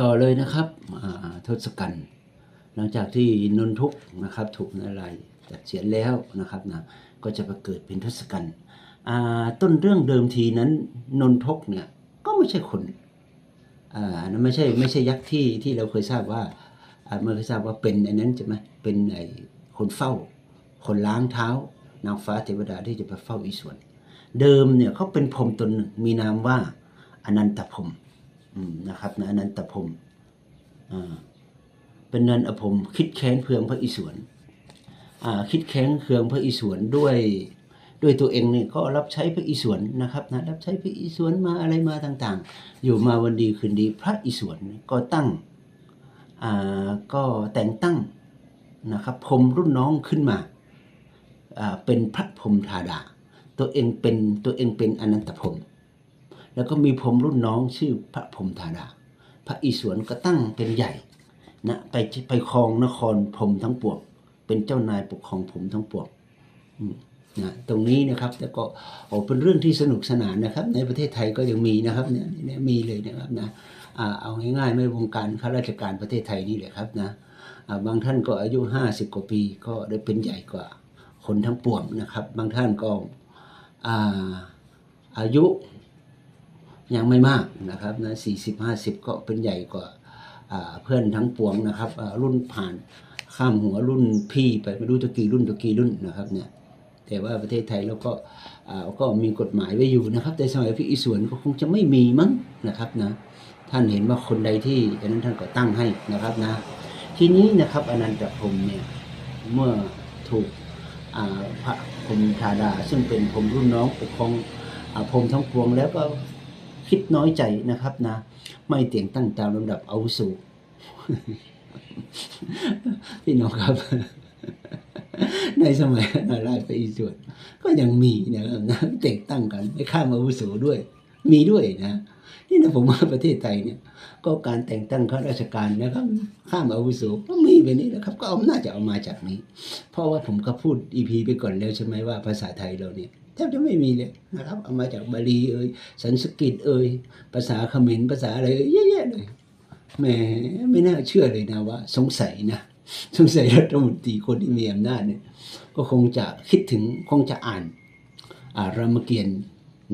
ต่อเลยนะครับทศกัณฐ์หลังจากที่นนทุกนะครับ ถูกนารายณ์จัดเสียแล้วนะครับนะก็จะมาเกิดเป็นทศกัณฐ์ต้นเรื่องเดิมทีนั้นนนทกเนี่ยก็ไม่ใช่คนอ่านั่นไม่ใช่ไม่ใช่ยักษ์ที่ที่เราเคยทราบว่าเมื่อเคยทราบว่าเป็นอันนั้นใช่ไหมเป็นไอ้คนเฝ้า คนล้างเท้า นางฟ้าเทวดาที่จะไปเฝ้าอีสวน เดิมเนี่ยเขาเป็นพรมตนหนึ่งมีนามว่าอนันตพรม นะครับนะอนันตพรมอ่าเป็นนันอภมคิดแค้นเคืองพระอิศวรคิดแค้นเคืองพระอิศวรด้วยด้วยตัวเองเนี่ยก็รับใช้พระอิศวรนะครับนะรับใช้พระอิศวรมาอะไรมาต่างๆ อยู่มาวันดีคืนดีพระอิศวรก็ตั้งก็แต่งตั้งนะครับพรมรุ่นน้องขึ้นมาเป็นพระพรมธาดา ตัวเองเป็นตัวเองเป็นอนันตพรม แล้วก็มีพรมรุ่นน้องชื่อพระพรมธาดา พระอิศวรก็ตั้งเป็นใหญ่นะไปไปครองนครพรมทั้งปวงเป็นเจ้านายปกครองพรมทั้งปวงนะตรงนี้นะครับแล้วก็โอ้เป็นเรื่องที่สนุกสนานนะครับ ในประเทศไทยก็ยังมีนะครับเนี่ยมีเลยนะครับนะเอาง่ายๆไม่วงการข้าราชการประเทศไทยนี่แหละครับนะบางท่านก็อายุห้าสิบกว่าปีก็ได้เป็นใหญ่กว่าคนทั้งปวงนะครับ บางท่านก็อาอายุ ยังไม่มากนะครับนะสี่สิบห้าสิบก็เป็นใหญ่กว่าเพื่อนทั้งปวงนะครับรุ่นผ่านข้ามหัวรุ่นพี่ไปไม่รู้ตะกี่รุ่นตะกี่รุ่นนะครับเนี่ยแต่ว่าประเทศไทยเราก็าก็มีกฎหมายไว้อยู่นะครับ แต่สมัยพี่อิศวรก็คงจะไม่มีมั้งนะครับนะท่านเห็นว่าคนใดที่อันนั้นท่านก็ตั้งให้นะครับนะทีนี้นะครับอนันตพรมเนี่ยเมื่อถูกพระพรมธาดา ซึ่งเป็นพรมรุ่นน้องปกครองพรมทั้งปวงแล้วก็ คิดน้อยใจนะครับนะ ไม่เตียงตั้งตามลำดับเอาวุโสพี่น้องครับ ในสมัยนาราชไปอีสวนก็ยังมีนะครับนะเต่งตั้งกันไม่ข้ามอาวุโสด้วย มีด้วยนะนี่นะผมว่าประเทศไทยเนี่ย ก็การแต่งตั้งข้าราชการนะครับ ข้ามอาวุโสก็มีแบบนี้นะครับ ก็เอาน่าจะเอามาจากนี้ เพราะว่าผมก็พูดอีพีไปก่อนแล้วใช่ไหมว่าภาษาไทยเราเนี่ยแทบจะไม่มีเลยนะครับ เอามาจากบาลีเอ่ยสันสกฤตเอ่ยภาษาเขมรภาษาอะไรเอ่ยเยอะแยะเลยแหมไม่น่าเชื่อเลยนะว่า สงสัยนะสงสัยรัฐมนตรีคนที่มีอำนาจเนี่ย ก็คงจะคิดถึงคงจะอ่านอารามเกียรติ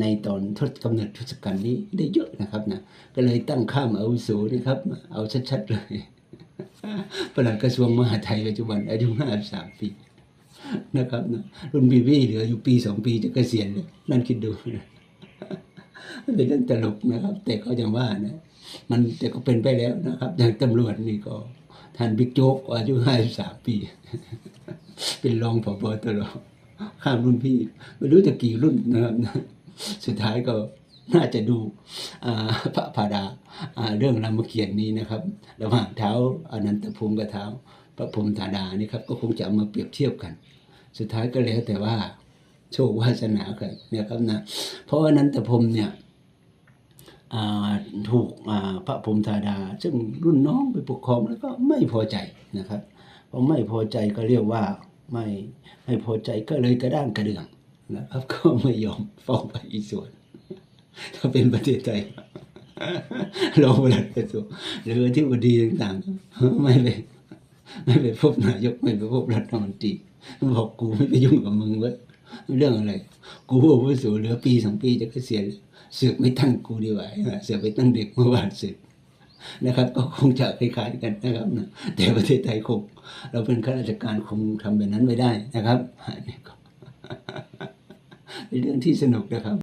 ในตอนทศกำเนิดทศกัณฐ์นี้ได้เยอะนะครับนะก็เลยตั้งข้ามอาวุโสนะครับ เอาชัดๆเลยประหลัดกระทรวงมหาดไทยปัจจุบันอายุห้าสามปีนะครับนะรุ่นบีบีเหลืออยู่ปีสองปีจะเกษียณเลยนั่นคิดดูนะเป็นเรื่องตลกนะครับ แต่ก็ยังว่านะ มันแต่ก็เป็นไปแล้วนะครับอย่างตำรวจนี่ก็ท่านบิ๊กโจ๊กอายุห้าสามปี เป็นรองผบตรข้ามรุ่นพี่ ไม่รู้จะกี่รุ่นนะครับนะ สุดท้ายก็น่าจะดูอ่าพระพาดาเรื่องรามเกียรตินี้นะครับระหว่างเท้าอนันตภูมิกับเท้าพระพรหมธาดานี่ครับก็คงจะเอามาเปรียบเทียบกัน สุดท้ายก็แล้วแต่ว่าโชควาสนาใครเนี่ยครับนะเพราะว่าอนันตพรหมเนี่ยอ่าถูกอ่าพระพรหมธาดา ซึ่งรุ่นน้องไปปกครองแล้วก็ไม่พอใจนะครับพอไม่พอใจก็เรียกว่าไม่ไม่พอใจก็เลยกระด้างกระเดื่อง นะครับ ก็ไม่ยอมฟ้องไปอีส่วน ถ้าเป็นประเทศไทยรองประหลัดกระทรวงหรือที่บดีต่างๆไม่ไปไม่ไปพบนายกไม่ไปพบรัฐมนตรีบอกกูไม่ไปยุ่งกับมึงเว้ยเรื่องอะไร กูอาวุโสเหลือปีสองปีจะเกษียณเสือกไม่ตั้งกูดีกว่าเสือกไปตั้งเด็กเมื่อวานเสร็จนะครับ ก็คงจะคล้ายๆกันนะครับแต่ประเทศไทยคงเราเป็นข้าราชการคงทำแบบนั้นไม่ได้นะครับนี่ก็ เป็นเรื่องที่สนุกนะครับ